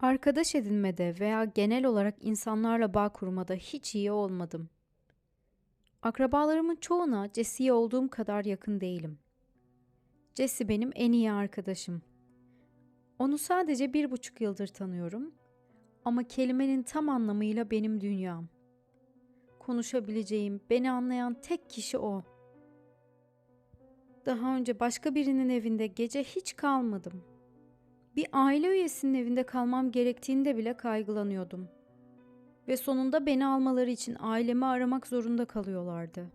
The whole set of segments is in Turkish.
Arkadaş edinmede veya genel olarak insanlarla bağ kurmada hiç iyi olmadım. Akrabalarımın çoğuna Jesse'ye olduğum kadar yakın değilim. Jesse benim en iyi arkadaşım. Onu sadece bir buçuk yıldır tanıyorum ama kelimenin tam anlamıyla benim dünyam. Konuşabileceğim, beni anlayan tek kişi o. Daha önce başka birinin evinde gece hiç kalmadım. Bir aile üyesinin evinde kalmam gerektiğinde bile kaygılanıyordum. Ve sonunda beni almaları için ailemi aramak zorunda kalıyorlardı.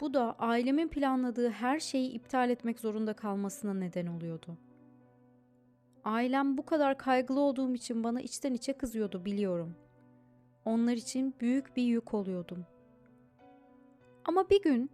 Bu da ailemin planladığı her şeyi iptal etmek zorunda kalmasına neden oluyordu. Ailem bu kadar kaygılı olduğum için bana içten içe kızıyordu biliyorum. Onlar için büyük bir yük oluyordum. Ama bir gün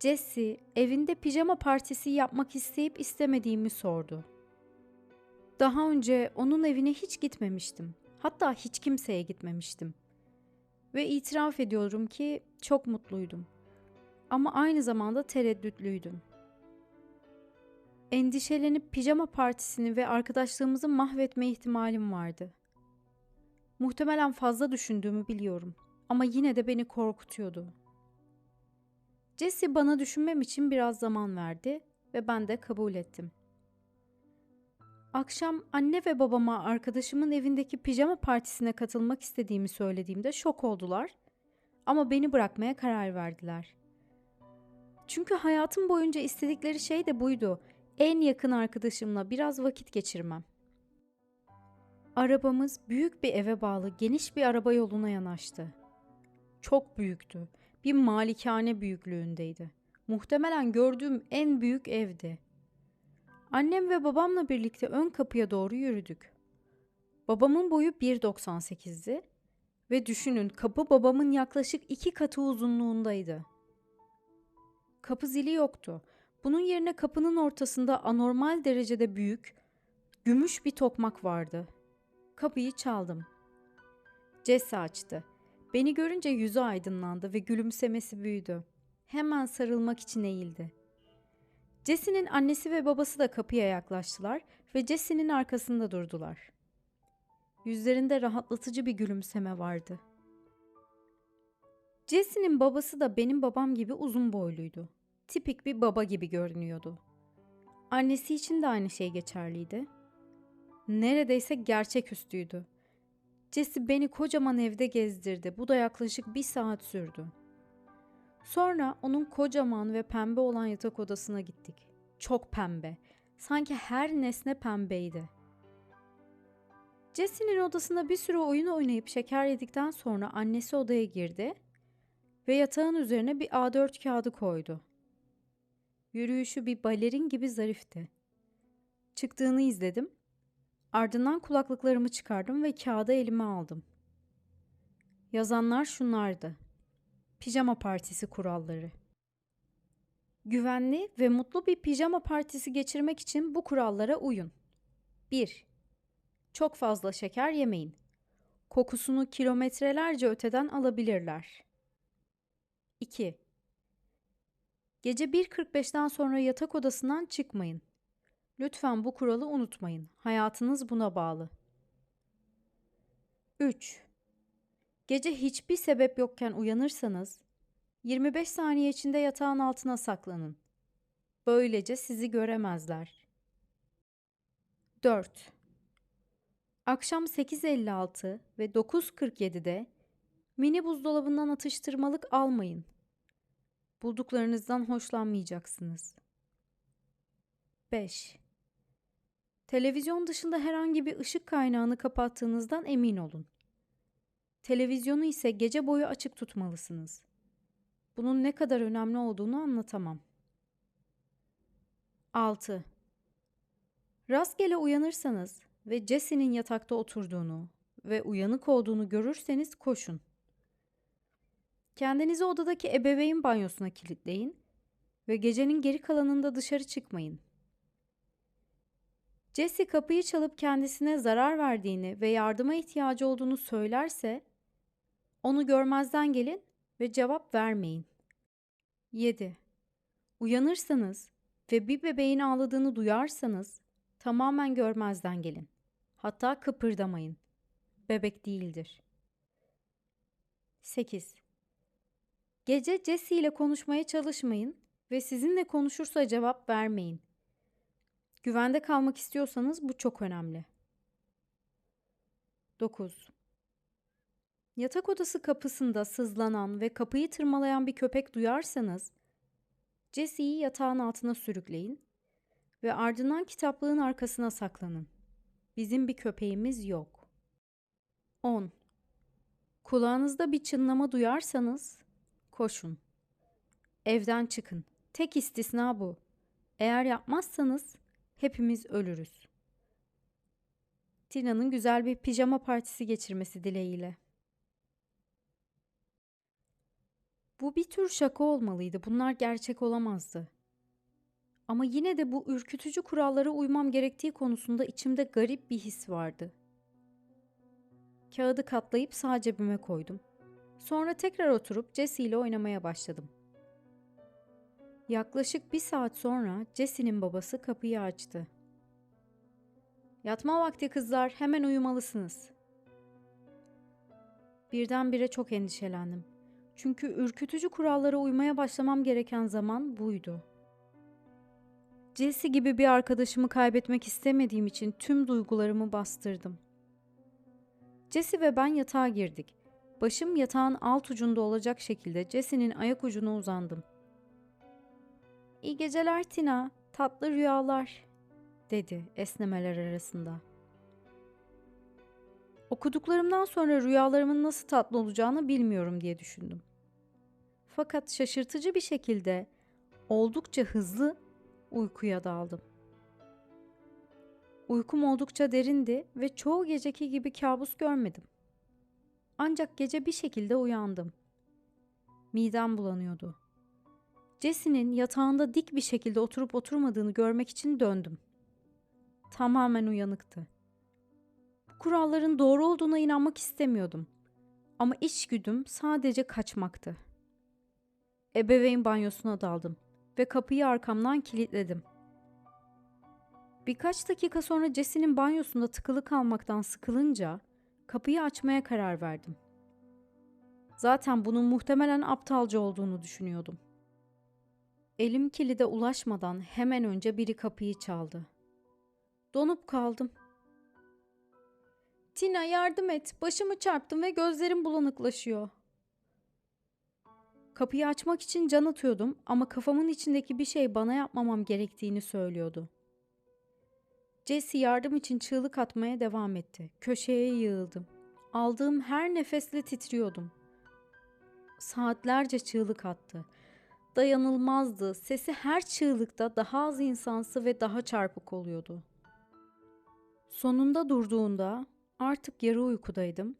Jesse evinde pijama partisi yapmak isteyip istemediğimi sordu. Daha önce onun evine hiç gitmemiştim. Hatta hiç kimseye gitmemiştim. Ve itiraf ediyorum ki çok mutluydum. Ama aynı zamanda tereddütlüydüm. Endişelenip pijama partisini ve arkadaşlığımızı mahvetme ihtimalim vardı. Muhtemelen fazla düşündüğümü biliyorum ama yine de beni korkutuyordu. Jesse bana düşünmem için biraz zaman verdi ve ben de kabul ettim. Akşam anne ve babama arkadaşımın evindeki pijama partisine katılmak istediğimi söylediğimde şok oldular ama beni bırakmaya karar verdiler. Çünkü hayatım boyunca istedikleri şey de buydu. En yakın arkadaşımla biraz vakit geçirmem. Arabamız büyük bir eve bağlı geniş bir araba yoluna yanaştı. Çok büyüktü. Bir malikane büyüklüğündeydi. Muhtemelen gördüğüm en büyük evdi. Annem ve babamla birlikte ön kapıya doğru yürüdük. Babamın boyu 1.98'di ve düşünün kapı babamın yaklaşık iki katı uzunluğundaydı. Kapı zili yoktu. Bunun yerine kapının ortasında anormal derecede büyük, gümüş bir tokmak vardı. Kapıyı çaldım. Jesse açtı. Beni görünce yüzü aydınlandı ve gülümsemesi büyüdü. Hemen sarılmak için eğildi. Jesse'nin annesi ve babası da kapıya yaklaştılar ve Jesse'nin arkasında durdular. Yüzlerinde rahatlatıcı bir gülümseme vardı. Jesse'nin babası da benim babam gibi uzun boyluydu. Tipik bir baba gibi görünüyordu. Annesi için de aynı şey geçerliydi. Neredeyse gerçeküstüydü. Jesse beni kocaman evde gezdirdi. Bu da yaklaşık bir saat sürdü. Sonra onun kocaman ve pembe olan yatak odasına gittik. Çok pembe. Sanki her nesne pembeydi. Jesse'nin odasında bir sürü oyun oynayıp şeker yedikten sonra annesi odaya girdi ve yatağın üzerine bir A4 kağıdı koydu. Yürüyüşü bir balerin gibi zarifti. Çıktığını izledim. Ardından kulaklıklarımı çıkardım ve kağıdı elime aldım. Yazanlar şunlardı. Pijama partisi kuralları. Güvenli ve mutlu bir pijama partisi geçirmek için bu kurallara uyun. 1. Çok fazla şeker yemeyin. Kokusunu kilometrelerce öteden alabilirler. 2. Gece 1.45'ten sonra yatak odasından çıkmayın. Lütfen bu kuralı unutmayın. Hayatınız buna bağlı. 3. Gece hiçbir sebep yokken uyanırsanız 25 saniye içinde yatağın altına saklanın. Böylece sizi göremezler. 4. Akşam 8.56 ve 9.47'de mini buzdolabından atıştırmalık almayın. Bulduklarınızdan hoşlanmayacaksınız. 5. Televizyon dışında herhangi bir ışık kaynağını kapattığınızdan emin olun. Televizyonu ise gece boyu açık tutmalısınız. Bunun ne kadar önemli olduğunu anlatamam. 6. Rastgele uyanırsanız ve Jesse'nin yatakta oturduğunu ve uyanık olduğunu görürseniz koşun. Kendinizi odadaki ebeveyn banyosuna kilitleyin ve gecenin geri kalanında dışarı çıkmayın. Jesse kapıyı çalıp kendisine zarar verdiğini ve yardıma ihtiyacı olduğunu söylerse onu görmezden gelin ve cevap vermeyin. 7. Uyanırsanız ve bir bebeğin ağladığını duyarsanız tamamen görmezden gelin. Hatta kıpırdamayın. Bebek değildir. 8. Gece Jesse ile konuşmaya çalışmayın ve sizinle konuşursa cevap vermeyin. Güvende kalmak istiyorsanız bu çok önemli. 9. Yatak odası kapısında sızlanan ve kapıyı tırmalayan bir köpek duyarsanız, Jesse'yi yatağın altına sürükleyin ve ardından kitaplığın arkasına saklanın. Bizim bir köpeğimiz yok. 10. Kulağınızda bir çınlama duyarsanız koşun. Evden çıkın. Tek istisna bu. Eğer yapmazsanız hepimiz ölürüz. Tina'nın güzel bir pijama partisi geçirmesi dileğiyle. Bu bir tür şaka olmalıydı. Bunlar gerçek olamazdı. Ama yine de bu ürkütücü kurallara uymam gerektiği konusunda içimde garip bir his vardı. Kağıdı katlayıp sağ cebime koydum. Sonra tekrar oturup Jesse ile oynamaya başladım. Yaklaşık bir saat sonra Jesse'nin babası kapıyı açtı. Yatma vakti kızlar, hemen uyumalısınız. Birdenbire çok endişelendim. Çünkü ürkütücü kurallara uymaya başlamam gereken zaman buydu. Jesse gibi bir arkadaşımı kaybetmek istemediğim için tüm duygularımı bastırdım. Jesse ve ben yatağa girdik. Başım yatağın alt ucunda olacak şekilde Jesse'nin ayak ucuna uzandım. İyi geceler Tina, tatlı rüyalar, dedi esnemeler arasında. Okuduklarımdan sonra rüyalarımın nasıl tatlı olacağını bilmiyorum diye düşündüm. Fakat şaşırtıcı bir şekilde oldukça hızlı uykuya daldım. Uykum oldukça derindi ve çoğu geceki gibi kabus görmedim. Ancak gece bir şekilde uyandım. Midem bulanıyordu. Jesse'nin yatağında dik bir şekilde oturup oturmadığını görmek için döndüm. Tamamen uyanıktı. Kuralların doğru olduğuna inanmak istemiyordum. Ama içgüdüm sadece kaçmaktı. Ebeveyn banyosuna daldım ve kapıyı arkamdan kilitledim. Birkaç dakika sonra Jesse'nin banyosunda tıkılı kalmaktan sıkılınca kapıyı açmaya karar verdim. Zaten bunun muhtemelen aptalca olduğunu düşünüyordum. Elim kilide ulaşmadan hemen önce biri kapıyı çaldı. Donup kaldım. Tina yardım et. Başımı çarptım ve gözlerim bulanıklaşıyor. Kapıyı açmak için can atıyordum ama kafamın içindeki bir şey bana yapmamam gerektiğini söylüyordu. Jesse yardım için çığlık atmaya devam etti. Köşeye yığıldım. Aldığım her nefesle titriyordum. Saatlerce çığlık attı. Dayanılmazdı. Sesi her çığlıkta daha az insansı ve daha çarpık oluyordu. Sonunda durduğunda artık yarı uykudaydım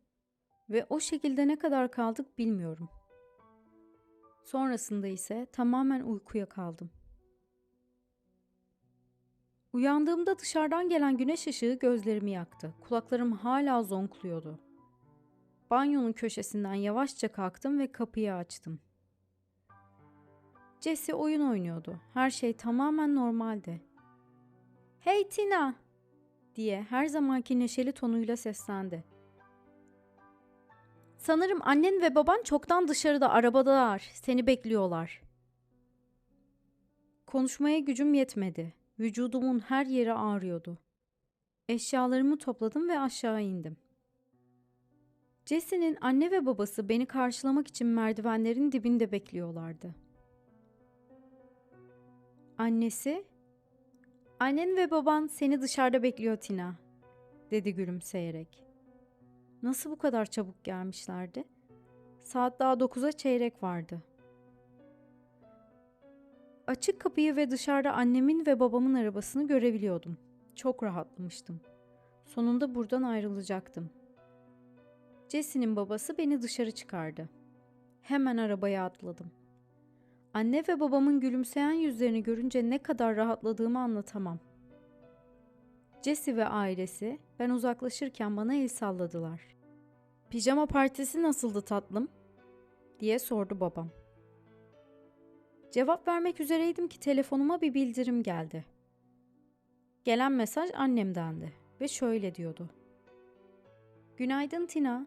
ve o şekilde ne kadar kaldık bilmiyorum. Sonrasında ise tamamen uykuya kaldım. Uyandığımda dışarıdan gelen güneş ışığı gözlerimi yaktı. Kulaklarım hala zonkluyordu. Banyonun köşesinden yavaşça kalktım ve kapıyı açtım. Jesse oyun oynuyordu. Her şey tamamen normaldi. "Hey Tina!" diye her zamanki neşeli tonuyla seslendi. Sanırım annen ve baban çoktan dışarıda arabadalar. Seni bekliyorlar. Konuşmaya gücüm yetmedi. Vücudumun her yeri ağrıyordu. Eşyalarımı topladım ve aşağı indim. Jesse'nin anne ve babası beni karşılamak için merdivenlerin dibinde bekliyorlardı. Annesi, "Annen ve baban seni dışarıda bekliyor Tina." dedi gülümseyerek. Nasıl bu kadar çabuk gelmişlerdi? Saat daha dokuza çeyrek vardı. Açık kapıyı ve dışarıda annemin ve babamın arabasını görebiliyordum. Çok rahatlamıştım. Sonunda buradan ayrılacaktım. Jesse'nin babası beni dışarı çıkardı. Hemen arabaya atladım. Anne ve babamın gülümseyen yüzlerini görünce ne kadar rahatladığımı anlatamam. Jesse ve ailesi ben uzaklaşırken bana el salladılar. Pijama partisi nasıldı tatlım? diye sordu babam. Cevap vermek üzereydim ki telefonuma bir bildirim geldi. Gelen mesaj annemdendi ve şöyle diyordu. Günaydın Tina.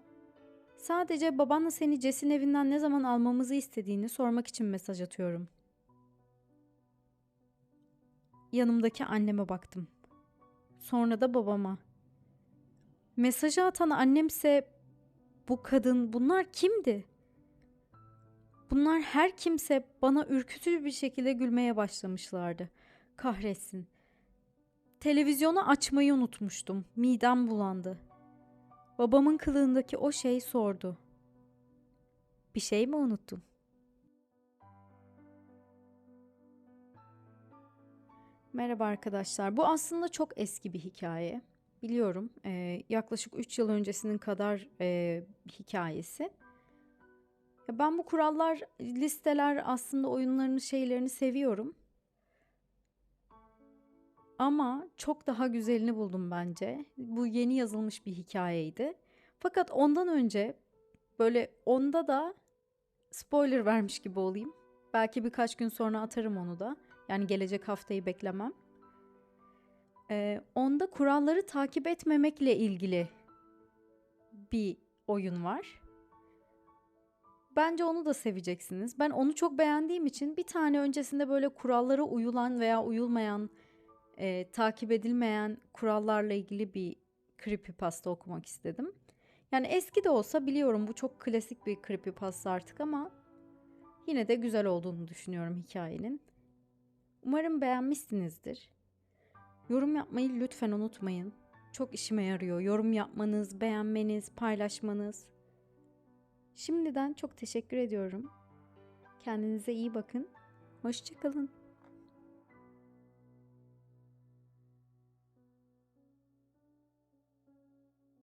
Sadece babanla seni Jess'in evinden ne zaman almamızı istediğini sormak için mesaj atıyorum. Yanımdaki anneme baktım. Sonra da babama. Mesajı atan annemse bu kadın bunlar kimdi? Bunlar her kimse bana ürkütücü bir şekilde gülmeye başlamışlardı. Kahretsin. Televizyonu açmayı unutmuştum. Midem bulandı. Babamın kılığındaki o şey sordu. Bir şey mi unuttun? Merhaba arkadaşlar. Bu aslında çok eski bir hikaye. Biliyorum. Ee, yaklaşık 3 yıl öncesinin kadar e, hikayesi. Ya ben bu kurallar, listeler aslında oyunlarını, şeylerini seviyorum. Ama çok daha güzelini buldum bence. Bu yeni yazılmış bir hikayeydi. Fakat ondan önce böyle onda da spoiler vermiş gibi olayım. Belki birkaç gün sonra atarım onu da. Yani gelecek haftayı beklemem. Ee, onda kuralları takip etmemekle ilgili bir oyun var. Bence onu da seveceksiniz. Ben onu çok beğendiğim için bir tane öncesinde böyle kurallara uyulan veya uyulmayan, e, takip edilmeyen kurallarla ilgili bir creepypasta okumak istedim. Yani eski de olsa biliyorum bu çok klasik bir creepypasta artık ama yine de güzel olduğunu düşünüyorum hikayenin. Umarım beğenmişsinizdir. Yorum yapmayı lütfen unutmayın. Çok işime yarıyor. Yorum yapmanız, beğenmeniz, paylaşmanız. Şimdiden çok teşekkür ediyorum. Kendinize iyi bakın. Hoşçakalın.